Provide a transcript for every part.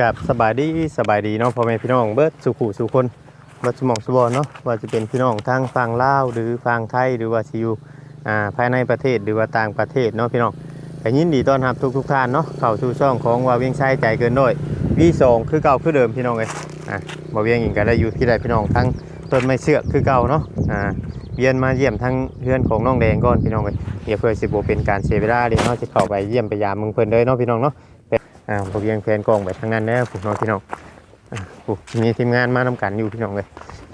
กับสบายดีสบายดีเนาะพ่อแม่พี่น้องเบิร์ดสุขุสุคนเบิดสมองสุบอนเนาะว่าจะเป็นพี่น้องทางฝั่งลาวหรือฝั่งไทยหรือว่าสิอยู่อ่าภายในประเทศหรือว่าต่างประเทศเนาะพี่น้องก็ยินดีต้อนรับทุกทุกท่านเนาะเข้าสู่ช่องของว่าเวียงชัยใจเกินร้อยวีสองคือเก่าคือเดิมพี่น้องเลยอะบ่เวียงอีกก็ได้อยู่ที่ใดพี่น้องทั้งต้นไม้เสือกคือเก่าเนาะอ่าเวียนมาเยี่ยมทั้งเพื่อนของน้องแดงก่อนพี่น้องเลยเดี๋ยวเพื่อสิบ่เป็นการเสียเวลาเดี๋ยเนาะจะเข้าไปเยี่ยมไปยามมึงเพิ่นเลยเนาะพี่น้องเนาะ อ่าผมยังแฟนกองไปทางนั้นนะผมน้องพี่น้องอ่าปุ๊บมีทีมงานมานำกันอยู่พี่น้องเลย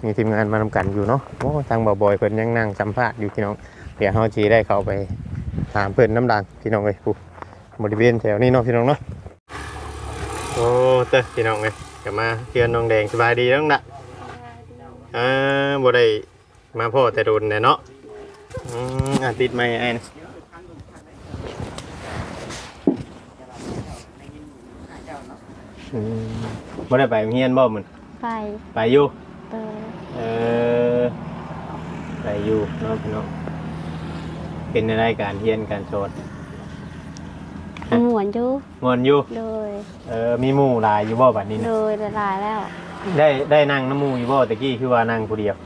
มีทีมงานมานำกันอยู่เนาะโอ้ทางบ่าบอยเพิ่นยังนั่งสัมภาษณ์อยู่พี่น้องเดี๋ยวเฮาจีได้เข้าไปถามเพิ่นน้ำดังพี่น้องเลยปุ๊บบริเวณแถวนี้เนาะพี่น้องเนาะโอ้เต้พี่น้องเลยกลับมาเพื่อนน้องแดงสบายดีน้องดะอ่าบ่ได้มาพ่อแต่โดนแน่เนาะอืมอาติดไหมไอ้นะ อืมบ่ได้ไปโรงเรียนบ่มึงไปไปอยู่เตยเออไปอยู่เนาะพี่น้องเป็นในรายการเรียนการสอนหมวนอยู่งอนอยู่ โดยเออมีหมู่หลายอยู่บ่บัดนี้โดนะยหลายๆแล้ว ได้ได้นั่งน้ำหมู่อยู่บ่ตะกี้คือว่านั่งผู้เดียว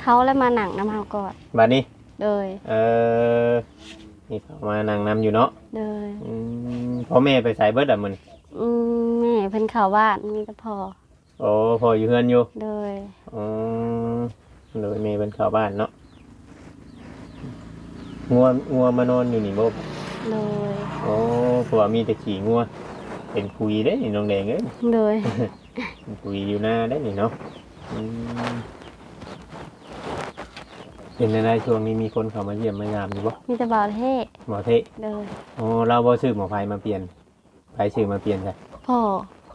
เขาแล้วมาหนังน้ำเฮาก่อนบัดนี้ โดยเออนี่เขามานั่งนํอยู่เนาะโดยอืมพ่อแม่ไปใส่เบิดอะมึง อืมแม่เพิ่นเข้าบ้านมีแต่พอโอ้พ่ออยู่เฮือนอยู่โดยอืมโดยแม่เพิ่นเข้าบ้านเนาะงัวงัวมานอนอยู่นี่บ่โดยโอ้เพราะว่ามีแต่ขี่งัว เป็นคุยได้นี่น้องแดงเอ้ยโดยเป็นคุยอยู่หน้าได้นี่เนาะอืมเป็นในช่วงนี้มีคนเข้ามาเยี่ยมมายามอยู่บ่มีแต่บ่าวเท่หมอเทะโดยโอ้เราบ่ซื้อหมอไฟมาเปลี่ยน ไฟซื้อมาเปลี่ยนใช่พ่อ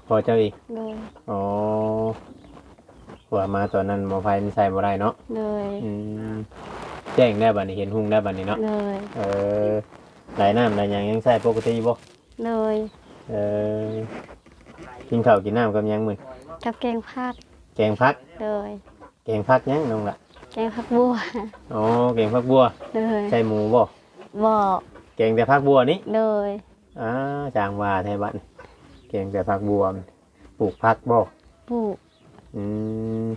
พอเจ้าอีกโดยอ๋อว่ามาตอนนั้นหมอไฟมันใส่บ่ได้เนาะโดยอืมแจ้งได้บัดนี้เห็นหุ่งได้บัดนี้เนาะโดยเออไหลน้ำไหลหยังยังใส่ปกติบ่โดยเออกินข้าวกินน้ำกับหยังมื้อกับแกงผัดแกงพักโดยแกงพักยังน้องละแกงผักบัวอ๋อแกงพักบัวโดยใช่หมูบ่บอกแกงแต่พักบัวนี่โดย อ่าจางว่าไทยบ้านแกงแต่พักบัวปลูกพักบ่ปลูกอืม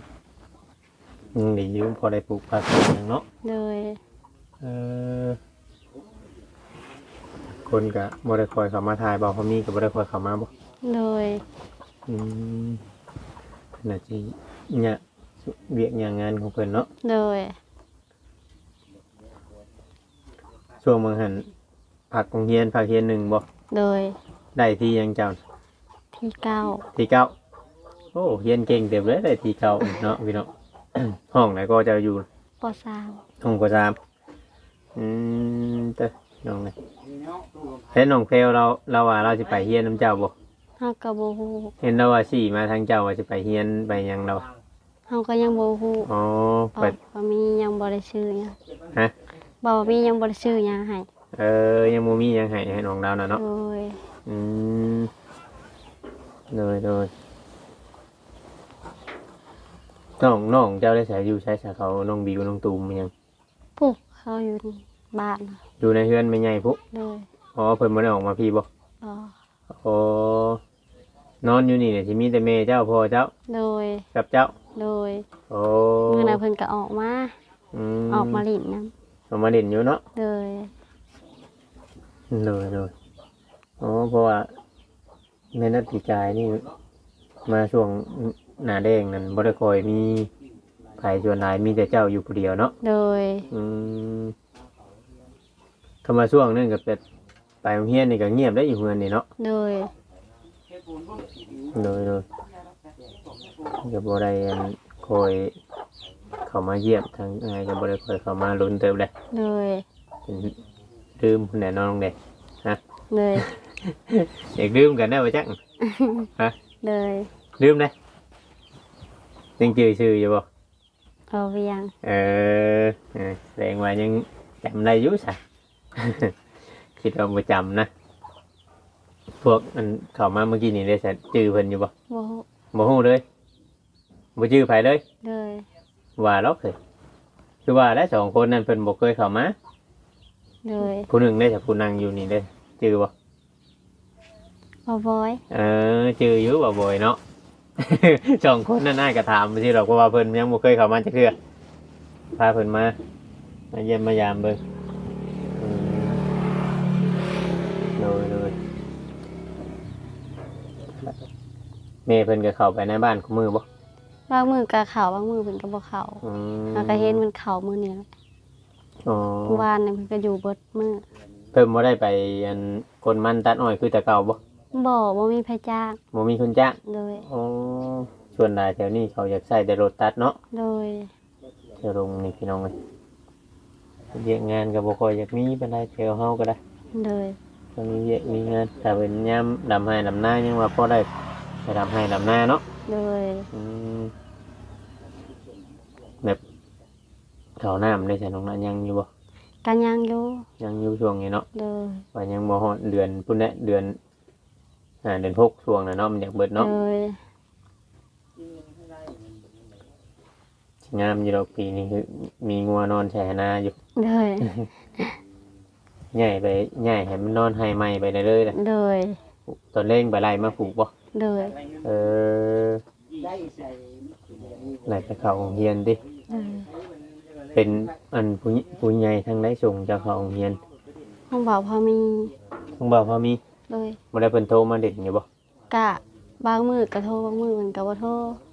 อืมดีอยืมพอได้ปลูกพักปลูกหยังเนาะโดยเออคนกะบ่ได้คอยเข้ามาถ่ายบ่พอมีก็บ่ได้คอยเข้ามาบ่โดยอืมน่าสิเนี่ยเวียกอย่างงานของเพิ่นเนาะโดยช่วงบางหัน ผักของเฮียนผักเฮียนหนึ่งบ่โดยได้ที่ยังเจ้าที่เก้าที่เก้าโอ้เฮียนเก่งเต็มเลยได้ที่เก้าเนาะพี่เนาะห้องไหนก็จะอยู่ปสามห้องก็สามอืมเต้อน้องเลยเห็นน้องเพลวเราเราว่าเราจะไปเฮียนน้ำเจ้าบ่เฮาก็บ่ฮู้เห็นเราว่าสี่มาทางเจ้าว่าจะไปเฮียนไปหยังเราเฮาก็ยังบ่ฮู้อ๋ออ๋อไปบ่มียังบ่ได้ชื่อหยังฮะ บ่มียังบ่ได้ชื่อหยังให้ เออยังโมมีหยังให้ให้น้องเราน่ะเนาะโดยอืมเลยเลยน้องน้องเจ้าได้ใช้อยู่ใช้สาเขาน้องบิวน้องตูมมันยังปุ๊บเขาอยู่ในบ้านน่ะอยู่ในเฮือนไม่ใหญ่พุโดยอ๋อเพิ่นบ่ได้ออกมาพี่บ่บ่อ๋อนอนอยู่นี่เนี่ยสิมีแต่แม่เจ้าพ่อเจ้าโดยกับเจ้าโดยโอ้เมื่อนั้นเพิ่นก็ออกมาอืออกมาลิ้นนํออกมาเด่นอยู่เนาะโดย เลยเลยอ๋อเพราะว่าแม่นัดปีกายนี่ มาช่วงหน้าแดงนั่นบ่ได้คอยมีไผชวนหลายมีแต่เจ้าอยู่ผู้เดียวเนาะโดยอืมเข้ามาช่วงนึงก็เป็ดไปโรงเรียนนี่ก็เงียบได้อยู่เฮือนนี่เนาะโดยเลยเลยก็บ่ได้อันคอยเข้ามาเยี่ยมทางไงก็บ่ได้คอยเข้ามาลุ้นเติบเลยโดย เป็นลืมแน่นอนเด็กโดยอยากลืมกันได้ป่ะจังโดยลืมเลยยังจือชื่ออยู่บ่เอาเวียงเออเออแสดงว่ายังจำได้อยู่สะคิดว่าบ่จำนะ พวกมันเข้ามาเมื่อกี้นี่ได้สัจื้อเพิ่นอยู่บ่บ่ฮู้บ่ฮู้เลยบ่จื้อไผเลยโดยว่าล็อกเลยคือว่าได้สองคนนั้นเพิ่นบ่เคยเข้ามา โดยผู้หนึ่งได้จากผู้นั่งอยู่นี่ได้จื้อบ่บ่บอยเออจืออยู่บ่บ่อยเนาะ สองคนนั่นน่ากระถามที่เราเพราะว่าเพิ่นยังบ่เคยเข้ามาจักเทื่อพาเพิ่นมามาเยี่ยมมายามเบิ่งอืมโดยโดยแม่เพิ่นก็เข้าไปในบ้านคุมือบ่บางมือก็เข้าบางมือเพิ่นก็บ่เข้าอืม แล้วก็เห็นมันเข้ามื้อนี้แหละ อ๋อเมื่อวานนี่เพิ่นก็อยู่เบิดมื้อเพิ่นบ่ได้ไปอันคนมันตัดอ้อยคือแต่เก่าบ่บ่บ่มีไผจ้างบ่มีคนจ้างโดยอ๋อส่วนหลายแถวนี้เขาอยากใช้แต่รถตัดเนาะโดยแถวลงนี่พี่น้องเอ้ยเรียกงานก็บ่ค่อยอยากมีปานใดแถวเฮาก็ได้โดยก็มีเรียกมีงานถ้าเป็นยามดำให้ดำหน้ายังว่าพอได้ไปดำให้ดำหน้าเนาะโดยอืมแบบ เขาน้ำได้ใช่น้องนั้นยังอยู่บ่กันยังอยู่ยังอยู่ช่วงนี้เนาะโดยว่ายังบ่ฮอดเดือนพุ่นแหละเดือนอ่าเดือนหกช่วงน่ะเนาะมันอยากเบิดเนาะโดยงามอยู่ดอกปีนี้คือมีงัวนอนแช่นาอยู่โดยใหญ่ไปใหญ่ให้มันนอนให้ใหม่ไปเรื่อยๆนะโดยตอนเล่งไปไล่มาผูกบ่โดยเออไหนไปเขาโรงเรียนดิโดย เป็นอันผู้ใหญ่ผู้ใหญ่ทางได้ส่งเจากเขาโรงเรียนห้องเบาพอมีต้องบอกพอมีโดยบ่ได้เพิ่นโทรมาเด็ดอยู่บ่กะบางมือก็โทรบางมือมันก็บ่โทร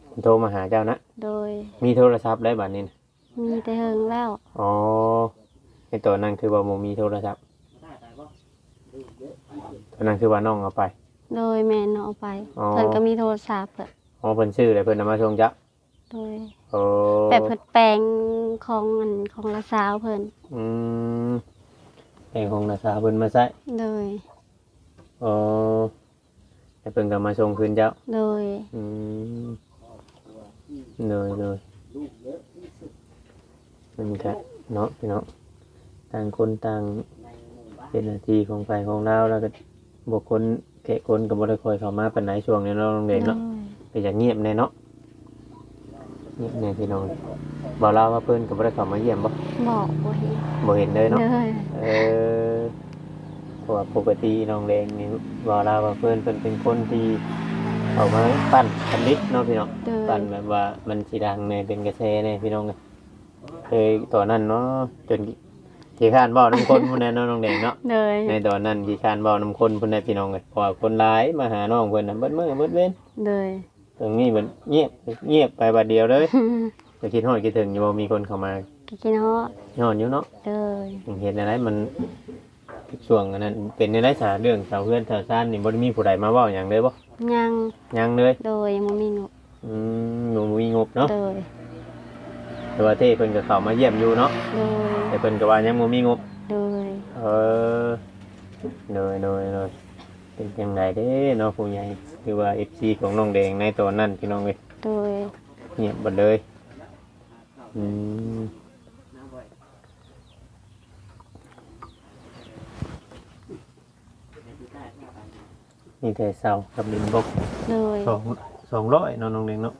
เพิ่นโทรมาหาเจ้านะโดยมีโทรศัพท์ได้บัดนี้นะมีแต่เฮิงแล้ว อ๋อในตอนนั้นคือว่าบ่มีโทรศัพท์ตอนนั้นคือว่าน้องเอาไป โดยแม่นเอาไปอ๋อ เพิ่นก็มีโทรศัพท์อะอ๋อเพิ่นซื้อเลยเพิ่นเอามาส่งจ้ะโดย โอ้แบบเพิ่นแปลงของอันของละสาวเพิ่นอืมแห่งของนาสาเพิ่นมาใส่โดยอ๋อให้เพิ่นก็มาส่งคืนเจ้า โดย อืมเลยเลยมันก็เนาะพี่เนาะต่างคนต่างเป็นหน้าที่ของฝ่ายของเราแล้วก็บุคคลแกะคนกับบริคอยเข้ามาเป็นไหนช่วงนี้เราโรงเรียนโดเนาะยไปอย่างเงียบแน่เนาะ เงียบแน่พี่น้องบอกเราว่าเพิ่นกับบริเข้ามาเยี่ยมบ่บอกบ่เห็นบ่เห็นเลยเนาะโดยเออเพราะว่าปกติน้องแดงนี่บอกเราว่าเพิ่นเพิ่นเป็นคนที่ออกมาปั้นพันลิตเนาะพี่น้องโดยปั่นแบบว่ามันสีดังเนี่ยเป็นกระแสเนี่ยพี่น้องเลยเคยตอนนั้นเนาะจนขี้ข้านเบ้าน้ำคนพุ่นแน่เนาะน้องแดงเนาะโดยในตอนนั้นขี้ข้านเบ้าน้ำคนพุ่นแน่พี่น้องเลยเพราะว่าคนร้ายมาหาน้องเพิ่นน่ะเบิดมือเบิดเว้นโดย ตรงนี้มันเงียบเงียบไปบัดเดียวเลยก็คิดฮอดคิดถึงอยู่บ่มีคนเข้ามากินฮอดยอดอยู่เนาะโดยเห็นอะไรมันช่วงอันนั้นเป็นในไรสาเรื่องสาวเพื่อนสาวซ่านนี่บ่ได้มีผู้ใดมาเว้าหยังเลยบ่ยังยังเลยโดยยังบ่มีงบอืมหนูมีงบเนาะโดยแต่ว่าเต้เพิ่นก็เข้ามาเยี่ยมอยู่เนาะโดยแต่เพิ่นก็ว่ายังบ่มีงบโดยเออเลยเลยเลยเป็นยังไงเด้เนาะผู้ใหญ่ คือว่า FC ของน้องแดงในตอนนั้นพี่น้องเอ้ยโดยเงียบหมดเลยอืมนี่แต่เสากับดินบกโดยสองสองร้อยเนาะน้องแดงเนาะ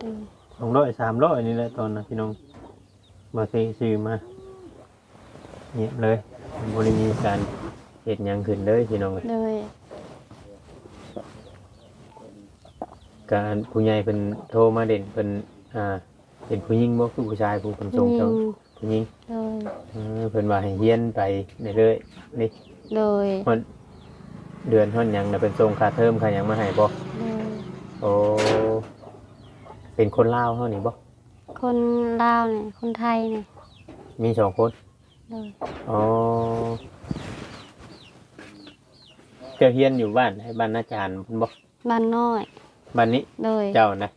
โดยสองร้อยสามร้อยนี่แหละตอนนะพี่น้องมาซื้อซื้อมาเงียบเลยบริมีการเห็ดหยังขึ้นเลยพี่น้องเอ้ยโดย การผู้ใหญ่เป็นโทรมาเด่นเป็นอ่าเป็นผู้หญิงบ่คือผู้ชายผู้คนส่งยิเจ้างผู้หญิงโดยเออเพิ่นว่าให้เฮียนไปเรื่อยๆนี่โดยฮอดเดือนฮอดหยังน่ะเป็นส่งค่าเทอมค่าหยังมาให้บ่โดยโอ้เป็นคนลาวเฮานี่บ่คนลาวเนี่ยคนไทยเนี่ยมีสองคนโดยอ๋อเจ้าเฮียนอยู่บ้านให้บ้านอาจารย์เพิ่นบ่บ้านน้อย บ้านนี้โดยเจ้านะ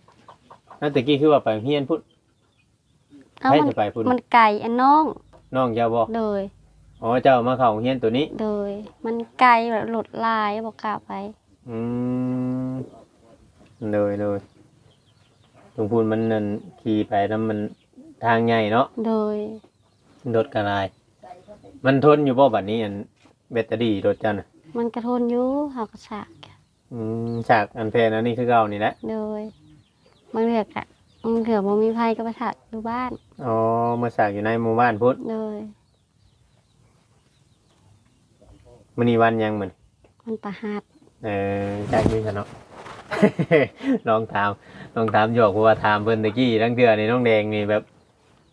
นั่นตะกี้คือว่าไปเฮียนพุ่นเอาให้มันจะไปพุ่นมันไก่อันน้อง น้องเจ้าบ่โดย อ๋อเจ้ามาเข้าเฮียนตัวนี้ โดย มันไก่แบบหลุดลายบอกกล้าไป อืมเลยเลยตรงพูนมันนั่นขี่ไปแล้วมันทางใหญ่เนาะโดย รถกระลายมันทนอยู่บ่บัดนี้อันแบตเตอรี่รถจันน่ะมันกระทนอยู่เฮากระสาก อืมฉากอันแพนอันนี้คือเก่านี่แหละโดยบางเถื่อกอะบางเถื่อบ่มีไผก็ไปถักอยู่บ้านอ๋อมาฉากอยู่ในหมู่บ้านพุทธโดยมื้อนี้วันหยังมื้อนี้มันประหัดอเออจักนี่ซะเนาะ ลองถามลองถามหยอกเพราะว่าถามเพิ่นตะกี้ทั้งเดือนนี่น้องแดงนี่แบบ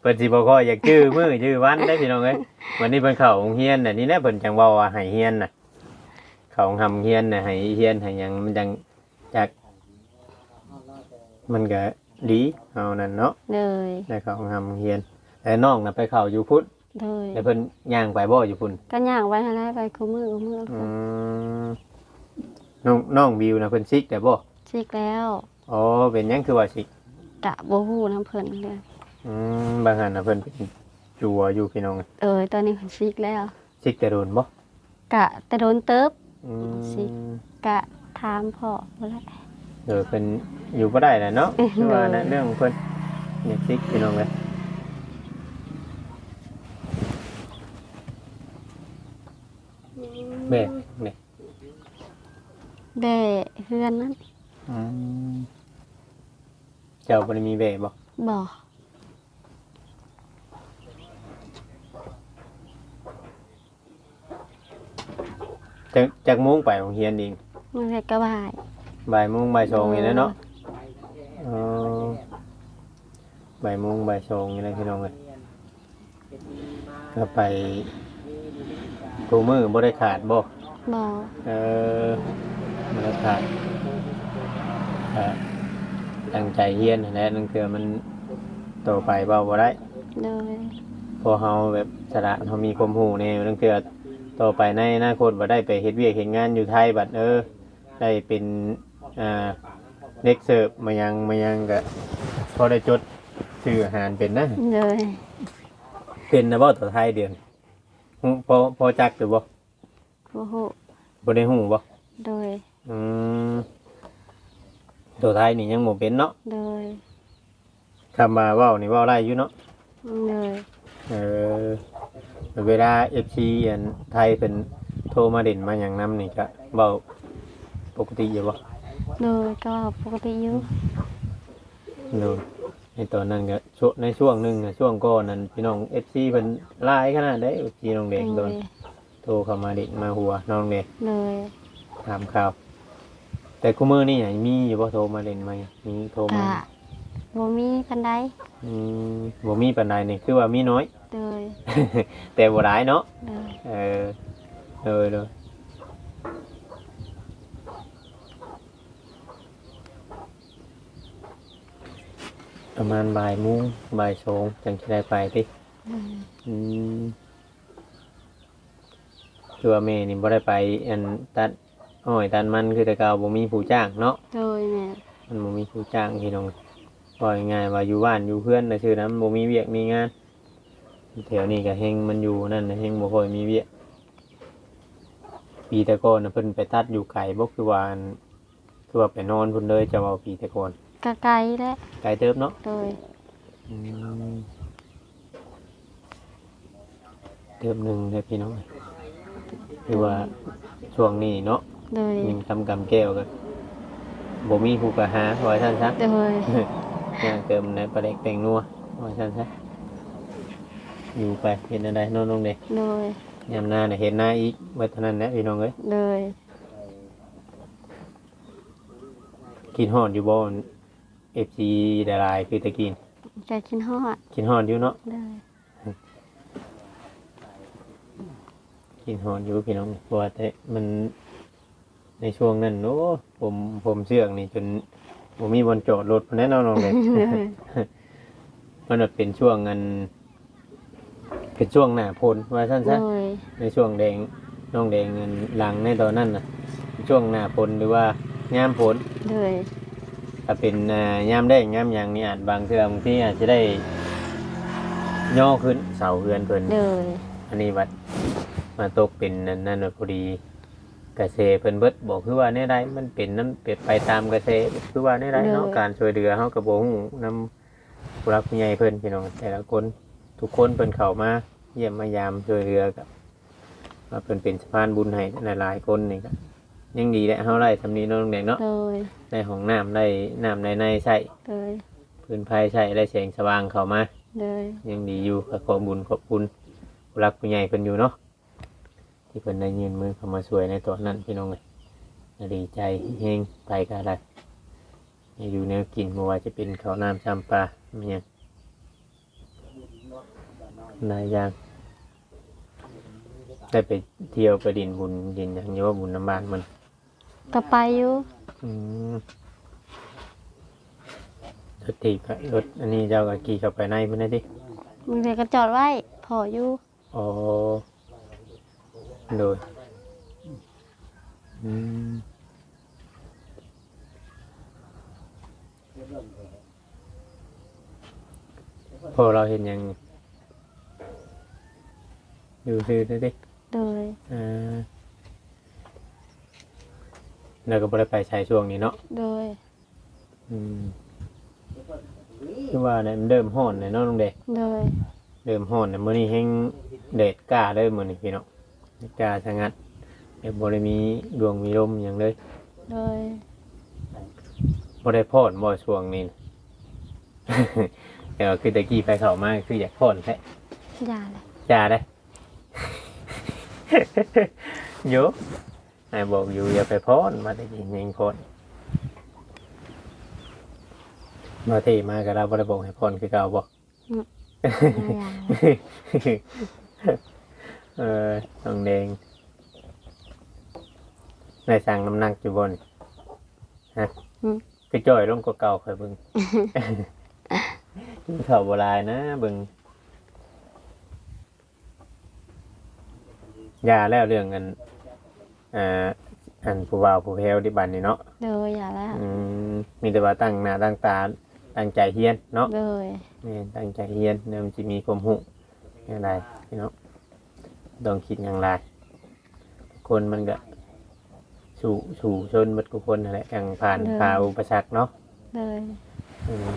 เพิ่นสิบ่ค่อยอยากชื่อมื้อชื่อวันได้พี่น้องเอ้ยวันนี้เพิ่นเข้าโรงเรียนน่ะนี่แหละเพิ่นจังเว้าว่าให้เรียนน่ะ เขาทำเฮียนนะให้เฮียนให้หยังมันจังจากมันก็ดีเอานั่นเนาะเลยได้เขาทำเฮียนแต่น้องน่ะไปเข้าอยู่พุทธเลยแล้วเพิ่นย่างไปบ่อยู่พุ่นก็ย่างไว้ให้ได้ไปคู่มือคู่มืออืมน้องน้องบิวนะเพิ่นซิกแต่บ่ซิกแล้วอ๋อเป็นหยังคือว่าซิกกะบ่ฮู้น้ำเพิ่นเลยอืมบางหันน่ะเพิ่นเป็นจัวอยู่พี่น้องเออตอนนี้เพิ่นซิกแล้วซิกแต่โดนบ่กะแต่โดนเติบ อืซิกมกะถามพ่อบ่ละ เดี๋ยวเพิ่นอยู่บ่ได้แหละเนาะเอ้ยคือว่านั่นเรื่องของเพิ่นเนี่ยซิกพี่น้องเลยแม่แม่แด่เฮือนนั้นเจ้าบ่ได้มีแม่บ่บ่ จากจากโมงไปโรงเรียนเองมันเรียกกระบายบ่ายโมงบ่ายสองนี่แหละเนาะเออบ่ายโมงบ่ายสองนี่แหละพี่น้องเอ้ยก็ไปกูมือบ่ได้ขาดบ่บ่เออบ่ได้ขาดก็ตั้งใจเรียนนั่นแหละนั่นคือมันโตไปเบาบ่ได้เลยพอเฮาแบบสระเฮามีความรู้ในเรื่องเกิด ต่อไปในอนาคตบ่ได้ไปเฮ็ดเวียกเฮ็ดงานอยู่ไทยบัดเออ ได้เป็นอ่าเด็กเสิร์ฟมายังมายังก็พอได้จดชื่ออาหารเป็นนะเลยเป็นนะบ่ตัวไทยเดือนฮู้พอพอจักหรือบ่บ่ฮู้บ่ได้ฮู้บ่โดยอืมตัวไทยนี่ยังบ่เป็นเนาะโดยคำว่าเว้านี่เว้าได้อยู่เนาะเลยเออ เวลาเอฟซีอันไทยเป็นโทรมาเด่นมาอย่างน้ำนี่ก็เบาปกติอยู่บ่โดยก็ปกติอยู่โนในตอนนั้นก็ช่วงในช่วงหนึ่งอะช่วงก่อนนั้นพี่น้องเอฟซีเป็นไล่ขนาดได้เอฟซีน้องเด็กโดเลนยโทรเข้ามาเด่นมาหัวน้องเด็กเลยถามข่าว แต่กูมือนี่ไหนมีอยู่บ่โทรมาเด่นมามีโทรมากะบ่มีปันไดอืมบ่มีปันใดนี่คือว่ามีน้อย เลยแต่บ่ร้ายเนาะเลยเออเลยเลยประมาณบ่ายโมุ้งบ่ายสองจังจะได้ไปติเลยอืมคือว่าแม่นี่บ่ได้ไปอันตัดอ้อยตัดมันคือแต่เก่าบ่มีผู้จ้างเนาะ โดยแม่มันบ่มีผู้จ้างพี่น้องปล่อยง่ายๆว่าอยู่บ้านอยู่เพื่อนน่ะชื่อนั้นบ่มีเวียกมีงาน แถวนี้ก็เฮงมันอยู่นั่นน่ะเฮงบ่ค่อยมีเวียกปีแต่ก่อนน่ะเพิ่นไปตัดอยู่ไกลบ่คือว่าอันคือว่าไปนอนพุ่นเลยจะเอาปีแต่ก่อนกะไกลแล้วไกลเติบเนาะโดยอืมเติบหนึงเลยพี่น้องคือว่าช่วงนี้เนาะโดยยิงคำกำแก้วก็บ่มีผู้กะหาว่าซั่นซะ โดย ย่างเติมในปลาเด็กแปลงนัวว่าซั่นซะ อยู่ไปเห็นอะไรน้องน้องเด็กโดยยามหน้าเนี่ยเห็นหน้าอีกเบิดเท่านั้นแหละพี่น้องเอ้ยโดยกินฮอดอยู่บ่เอฟซีดารายคือตะกินจะกินฮอดกินฮอดอยู่เนาะเลยกินฮอดอยู่พี่น้องเพราะว่าแต่มันในช่วงนั้นโอ้ผมผมเชือกนี่จนผมมีบนจอดรถแน่นอนน้องเด็กเลยมันแบบเป็นช่วงเงิน เป็นช่วงหน้าพลว่าสั้นโดซะยในช่วงแดงน้องแดงเงินหลังในตอนนั้นน่ะช่วงหน้าพลหรือว่าย่ามพลเลยถ้าเป็นอ่าย่ามแดงย่ามหยางนี่อาจบางเทื่อบางที่อาจจะได้ย่อขึ้นเสาเฮือนเพิ่นเลยอันนี้วัดมาตกเป็นนั่นนั่นน่ะพอดีกระเซเพิ่นเบิดบอกคือว่าแน่ใดมันเป็นน้ำเป็ดไปตามกระเซคือว่าแน่ใดเนาะการช่วยเหลือเฮากับบ่ฮู้นำผู้รักผู้ใหญ่เพิ่นพี่น้องแต่ละคน ทุกคนเพิ่นเข้ามาเยี่ยมมายามช่วยเหลือกับว่าเพิ่นเป็นสะพานบุญให้หลายๆคนนี่ก็ยังดีแหละเฮาไล่ทำนี้เน้องแดงเนาะเลยได้ห้องน้ำได้น้ำในในใช้เลยพื้นไฟใช้ได้แสงสว่างเข้ามาเลยยังดีอยู่ก็ขอบุญขอบคุณผู้รักผู้ใหญ่เพิ่นอยู่เนาะที่เพิ่นได้ยืนมือเข้ามาช่วยในตอนนั้นพี่น้องเลยในดีใจเฮงไปกันอะไรให้อยู่แนวกินบ่ว่าจะเป็นข้าวน้ำจำปลามันยัง หลายอย่างได้ไปเที่ยวไปดินบุญดินอย่างนี้ว่าบุญน้ำบานมันก็ไปอยู่อืมรถถีบอะรถอันนี้เจ้าก็ขี่เข้าไปในมันได้ดิบางเทื่อก็จอดไว้พออยู่อ๋อโดยอืมพอเราเห็นยัง ดูซื้อได้ดิโดยอ่าแล้วก็บ่ได้ไปใช้ช่วงนี้เนาะโดยอืมคือว่าเนี่ยมันเริ่มห้อนเลยเนาะลุงเดชโดยเริ่มห้อนเนี่ยมื้อนี้แห้งเดดกล้าเลยมื้อนี้พี่เนาะกล้าชะงัดเดี๋ยวบ่ได้มีดวงมีลมหยังเลยโดยบ่ได้พอนบ่ช่วงนี้นะแต่ว่าคือตะกี้ไปเข้ามาคืออยากพอนแท้อย่าเลย จ้าได้ โยนายบอกอยู่อย่าไปพอนมาตะกี้ยังพอนมาเทมาก็เราบ่ได้บอกให้พอนคือเก่าบ่อย่าอย่าเลยเออน้องแดงได้สั่งน้ำหนักอยู่บนฮะคือจ่อยลงกว่าเก่าเคยเบิ่งกินข้าวโบราณนะเบิ่ง ยาแล้วเรื่องอันอ่าอันผู้บ่าวผู้แพ้วที่บันนี่เนาะโดยอย่าแล้วอืมมีแต่ว่าตั้งหน้าตั้งตาตั้งใจเฮียนเนาะโดยนี่ตั้งใจเรียนเดี๋ยวมันจะมีความหุอย่างไรพี่น้องต้องคิดอย่างไรคนมันก็สู่สู่ชนบัดกุคนนั่นแหละกังผ่านพาอุปสรรคเนาะโดยอืม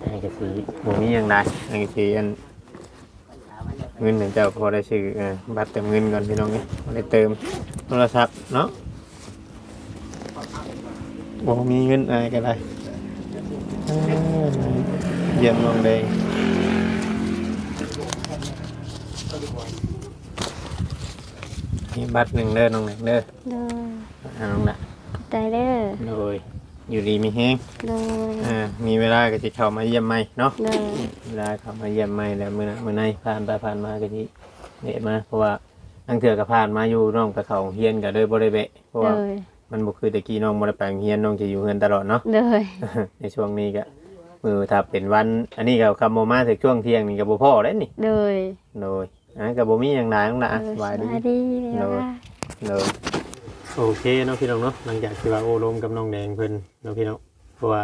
อันนี้ก็สีหมูมีอย่างไรอันนี้สีอัน เงินเดี๋ยวเจ้าพอได้ซื้อเออบัตรเติมเงินก่อนพี่น้องนี่พอได้เติมโทรศัพท์เนาะบ่มีเงินอะไรก็ได้เอ้ยเยี่ยมน้องแดงมีบัตรหนึ่งเด้อน้องหนึ่งเด้อโดยอ่าน้องละใจเด้อโดย อยู่ดีมีแห้งโดยอ่ามีเวลาก็จะเข้ามาเยี่ยมใหม่เนาะโดยเวลาเข้ามาเยี่ยมใหม่แล้วมื้อนั้นมื้อในผ่านไปผ่านมาก็สิเดะมาเพราะว่าตั้งเถื่อก็ผ่านมาอยู่น้องก็เข้าโรงเรียนก็เลยบ่ได้แวะเพราะโดว่ายมันบ่คือแต่กี้น้องบ่ได้ไปโรงเรียนน้องจะอยู่เฮือนตลอดเนาะ โดยในช่วงนี้ก็มือถ้าเป็นวัน อันนี้ก็คำบ่มาถึงช่วงเที่ยงนี่ก็บ่พอได้นี่โดยโดยอะก็บ่มีหยังหลายน้องละอะสบายดีสบายดีโดยเลย โอเคเนาะพี่น้องเนาะหลังจากที่ว่าโอ้ลมกับน้องแดงเพิ่นเนาะพี่น้องเพราะว่า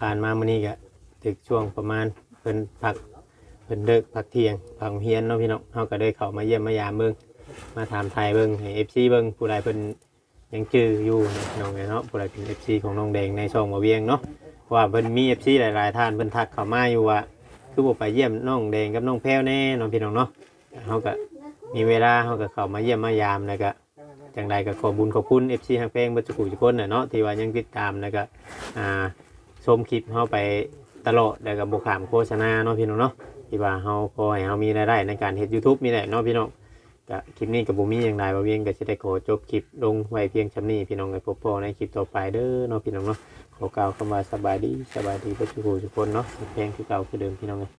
ผ่านมามื้อนี้ก็ถึงช่วงประมาณเพิ่นพักเพิ่นเลิกพักเที่ยงพักเฮียนเนาะพี่น้องเฮาก็ได้เข้ามาเยี่ยมมายามเบิ่งมาถามไทยเบิ่งให้ FC เบิ่งผู้ใดเพิ่นยังจื้ออยู่เนาะน้องเนาะผู้ใดเป็น FC ของน้องแดงในช่องบ่เวียงเนาะเพราะว่าเพิ่นมี FC หลายๆท่านเพิ่นทักเข้ามาอยู่ว่าคือบ่ไปเยี่ยมน้องแดงกับน้องแพ้วแน่เนาะพี่น้องเนาะเฮาก็มีเวลาเฮาก็เข้ามาเยี่ยมมายามแล้วก็ จังใดก็ขอบุญขอบคุณ FC ฮักเพลงบัจจุกุทุกคนน่ะเนาะที่ว่ายังติดตามแล้วก็อ่าชมคลิปเฮาไปตลอดแล้วก็บ่ขามโฆษณาเนาะพี่น้องเนาะที่ว่าเฮาขอให้เฮามีรายได้ในการเฮ็ด YouTube นี่แหละเนาะพี่น้องก็คลิปนี้ก็บ่มีหยังใดบ่เวียงก็สิได้ขอจบคลิปลงไว้เพียงชำนี้พี่น้องให้พบพอในคลิปต่อไปเด้อเนาะพี่น้องเนาะขอกล่าวคำว่าสบายดีสบายดีบัจจุกุทุกคนเนาะเพลงคือเก่าคือเดิมพี่น้องเอ้ย